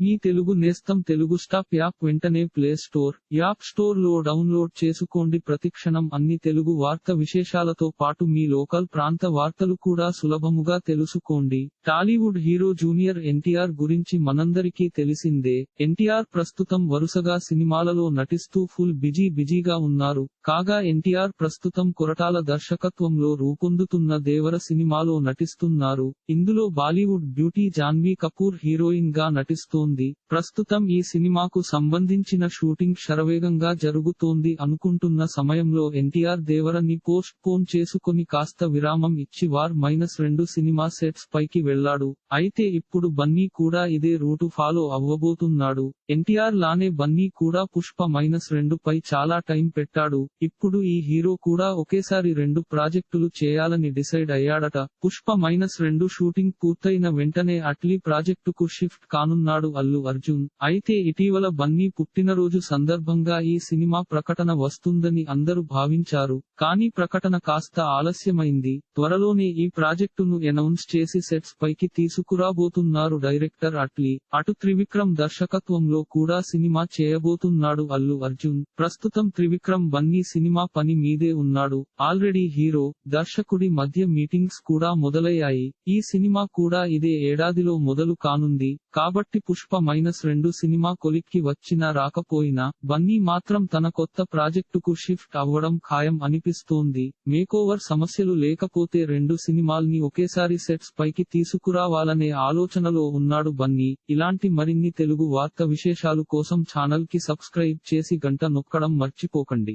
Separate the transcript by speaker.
Speaker 1: మీ తెలుగు నేస్తం Telugu stop app వెంటనే play store app స్టోర్లో డౌన్లోడ్ చేసుకోండి. ప్రతిక్షణం అన్ని తెలుగు వార్త విశేషాలతో పాటు మీ లోకల్ ప్రాంత వార్తలు కూడా సులభముగా తెలుసుకోండి. టాలీవుడ్ హీరో జూనియర్ ఎన్టీఆర్ గురించి మనందరికీ తెలిసిందే ఎన్టీఆర్ ప్రస్తుతం వరుసగా సినిమాలలో నటిస్తూ ఫుల్ బిజీ బిజీగా ఉన్నారు. కాగా ఎన్టీఆర్ ప్రస్తుతం కొరటాల దర్శకత్వంలో రూపొందుతున్న దేవర సినిమాలో నటిస్తున్నారు. ఇందులో బాలీవుడ్ బ్యూటీ జాన్వీ కపూర్ హీరోయిన్గా నటిస్తోంది. ప్రస్తుతం ఈ సినిమాకు సంబంధించిన షూటింగ్ శరవేగంగా జరుగుతోంది అనుకుంటున్న సమయంలో ఎన్టీఆర్ దేవరని పోస్ట్ పోన్ చేసుకొని కాస్త విరామం ఇచ్చి వార్ మైనస్ రెండు సినిమా సెట్స్ పైకి వెళ్ళాడు. అయితే ఇప్పుడు బన్నీ కూడా ఇదే రూటు ఫాలో అవ్వబోతున్నాడు. ఎన్టీఆర్ లానే బన్నీ కూడా పుష్ప మైనస్ రెండు పై చాలా టైం పెట్టాడు. ఇప్పుడు ఈ హీరో కూడా ఒకేసారి రెండు ప్రాజెక్టులు చేయాలని డిసైడ్ అయ్యాడట. పుష్ప మైనస్ రెండు షూటింగ్ పూర్తయిన వెంటనే అట్లీ ప్రాజెక్టుకు షిఫ్ట్ కానున్నాడు అల్లు అర్జున్. అయితే ఇటీవల బన్నీ పుట్టినరోజు సందర్భంగా ఈ సినిమా ప్రకటన వస్తుందని అందరూ భావించారు. కానీ ప్రకటన కాస్త ఆలస్యమైంది. త్వరలోనే ఈ ప్రాజెక్టును అనౌన్స్ చేసి సెట్స్ పైకి తీసుకురాబోతున్నారు డైరెక్టర్ అట్లీ. అటు త్రివిక్రమ్ దర్శకత్వంలో కూడా సినిమా చేయబోతున్నాడు అల్లు అర్జున్. ప్రస్తుతం త్రివిక్రమ్ బన్నీ సినిమా పని మీదే ఉన్నాడు. ఆల్రెడీ హీరో దర్శకుడి మధ్య మీటింగ్స్ కూడా మొదలయ్యాయి. ఈ సినిమా కూడా ఇదే ఏడాదిలో మొదలు కానుంది. కాబట్టి పుష్ప మైనస్ రెండు సినిమా కొలిక్కి వచ్చినా రాకపోయినా బన్నీ మాత్రం తన కొత్త ప్రాజెక్టుకు షిఫ్ట్ అవ్వడం ఖాయం అనిపిస్తోంది. మేకోవర్ సమస్యలు లేకపోతే రెండు సినిమాల్ని ఒకేసారి సెట్స్ పైకి తీసుకురావాలనే ఆలోచనలో ఉన్నాడు బన్నీ. ఇలాంటి మరిన్ని తెలుగు వార్త విశేషాలు కోసం ఛానల్కి సబ్స్క్రైబ్ చేసి గంట నొక్కడం మర్చిపోకండి.